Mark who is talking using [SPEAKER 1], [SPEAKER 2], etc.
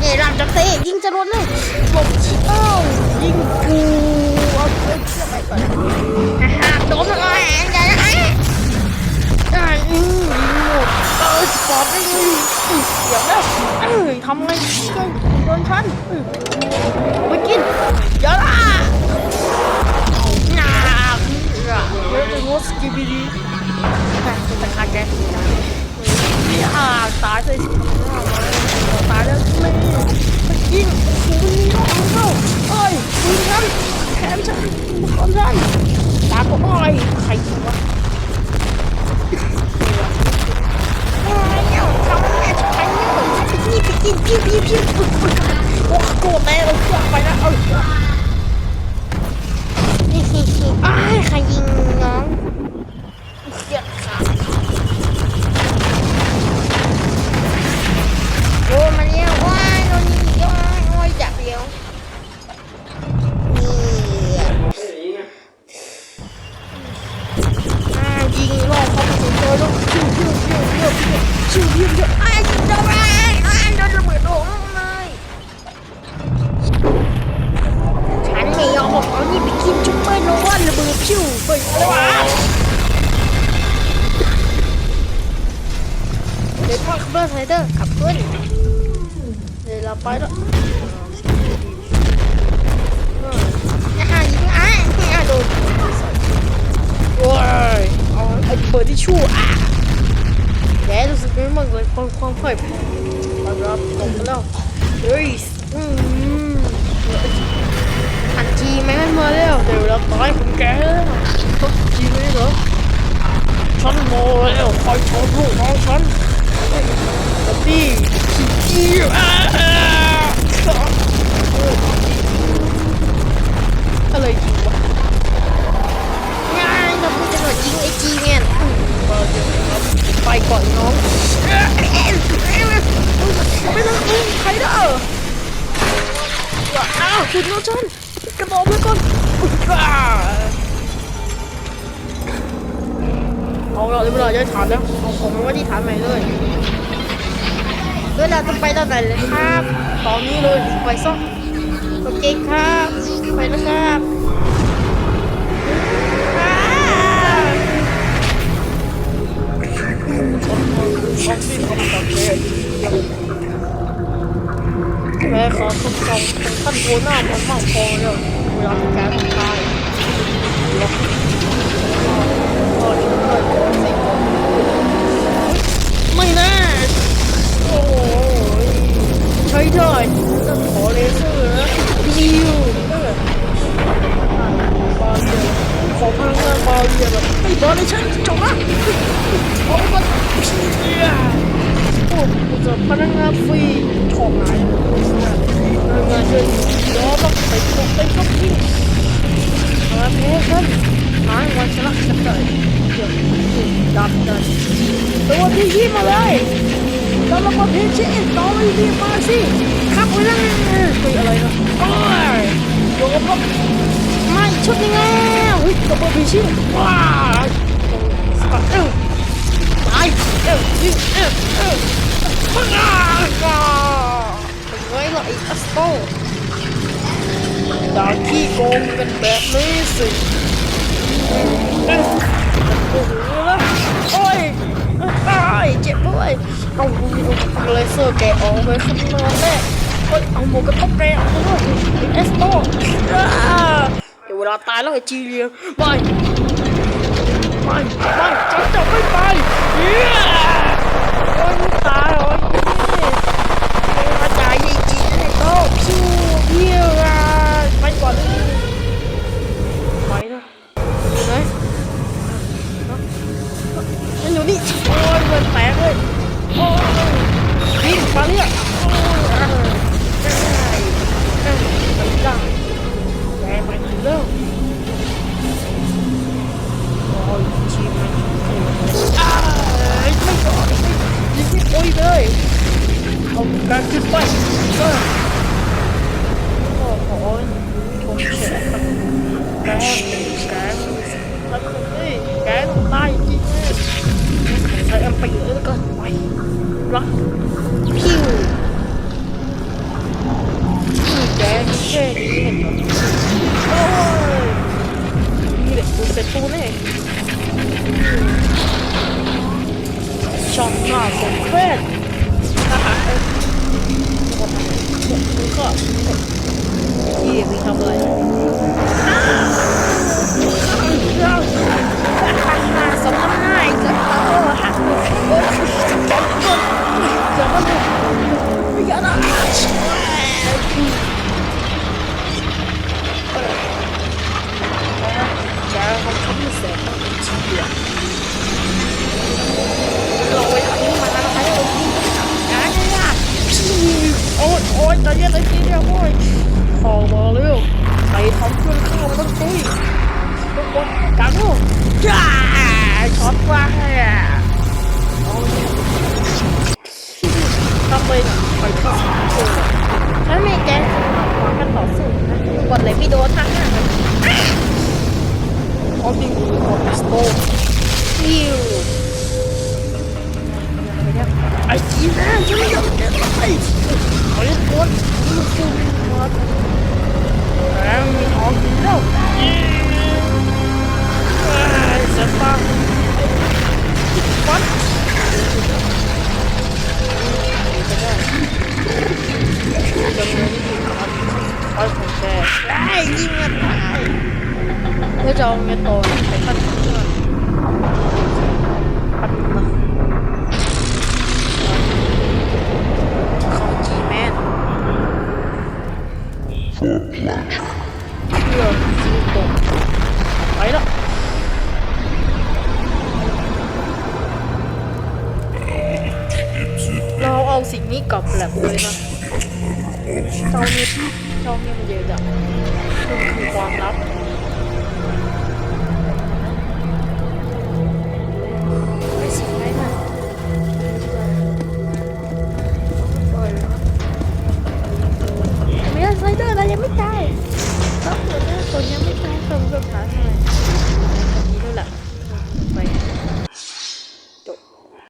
[SPEAKER 1] ไงล่ะจะเตะยิงจะรถเลยหลบชิเอ้ายิงกูเอาไปเชื่อไปก่อนฮ่าฮ่าโดนมันแล้วแหงใจนะอะอ่าอืมยิงหมดเออสปอร์ตได้เลยอืมเดี๋ยวนะเอ้ยทำไงดีกันโดนฉันไปกินเดี๋ยวล่ะน่าเดี๋ยวจะงดสกิบิดีแต่จะขาดแกอ ย่าตายเลยตายแล้วเลยยิงคุณน้องเข้าเอ้ยคุณฉันแขนฉันก่อนฉันตาก็อ้อยใครวะเนี่ยทำแม่ใครเนี่ยนี่ไปกินปิ้วปิ้วปิ้วโอ้โหแม่เราเครื่องไปนะเออ ชิวชิวชิวอ้ายยิงโดนอ้ายอ้โดนระเบิดโดนเลยฉันไม่ยอมบอกเอานี่ไปกินจุ๊บไม่รู้ว่าระเบิดชิวไปแล้ววะเดี๋ยวพ่อขับรถไซเดอร์ขับขึ้นเดี๋ยวเราไปแล้วอ่ายิงอะอะโดนโอ้ยเอาไอ้เปิดที่ชู่วอะ แกรู้สึกไม่เหมือนคนความเผยแพร่เรารับตกแล้วเฮ้ยอืมอันจีแม่งมาแล้วเดี๋ยวเราตายผมแกแล้วจีไม่เหรอฉันโมแล้วคอยชนลูกน้องฉันแต่นี่ขี้เกียจอะอะไรยิงวะงานเราพูดจะหน่อยยิงจีเงี้าวคุณน้องฉันกระบอกไว้ก่อนเอาเราเวลาจะฐานแล้วเอาของมาไว้ที่ฐานใหม่เลยเวลาจะไปตอนไหนเลยครับ ตอนนี้เลยไปซ่อโอเคครับ ไปแล้วครับ ลังงานบาเรียแบบไอ้บาเรียฉันจบละขอมันเพียโอ้กูจะพลังงานฟรีชอบไหนพลังงานเยอะย้อนต้องไปตกไปก็กินมาเพฉันหาวันชนะฉันได้เดี๋ยวดับดันตัวที่ยี่มาเลยแล้วเราก็เพชรเอ็นต่อไปดีมาสิขับไปเลยเฮ้ยอะไรนะโอ้ยโยกก็ไม่ชุดยังไง เฮ้ยกระเป๋าเพชรว้าวสกัดเอ้าตายเอ้ายิงเอ้าเอ้าปังอะเป็นไงล่ะไอ้อัสโตด่าขี้โกงกันแบบนี้สิโอ้โหแล้วโอ้ยโอ้ยเจ็บด้วยเอาเลเซอร์แกออกไปข้างนอกแน่เอาหมวกกระทบแกออกมาด้วยเอสโต ลาตายแล้วไอ้จีเรียไปไปไปฉันจะไม่ไปเย้โอ้ยตายโอ้ยนี่มาจ่ายไอ้จีไอ้โตพิวพิว แค่นี้เห็นเหรอโอ้ยนี่แหละกูเสร็จกูแน่ช่องหน้าสมเพชฮ่าฮ่าเอ้ยมึงก็ยี่มึงทำอะไรสมน้ำหน้าอีกแล้วหักโอ้ยจับก้นอย่ามาเลยอย่านะ โอ๊ยโอ๊ยใจเย็นใจเย็นโอ๊ยขอมาเร็วไปทำเครื่องข้าวมันต้องตุ้ยทุกคนกันลูกจ้าช็อตว่าทำไปไปต่อสู้ถ้าไม่แกขอกันต่อสู้นะกดเลยพี่โดนทั้งนั้นพร้อมดิงกดสโตนิวไอ้จีน่ายังไม่ยอม เพื่อจีโตไปแล้วเราเอาสิ่งนี้กลับแลบเลยนะเจ้านี่เจ้านี่มันเยอะจังมันคือความลับ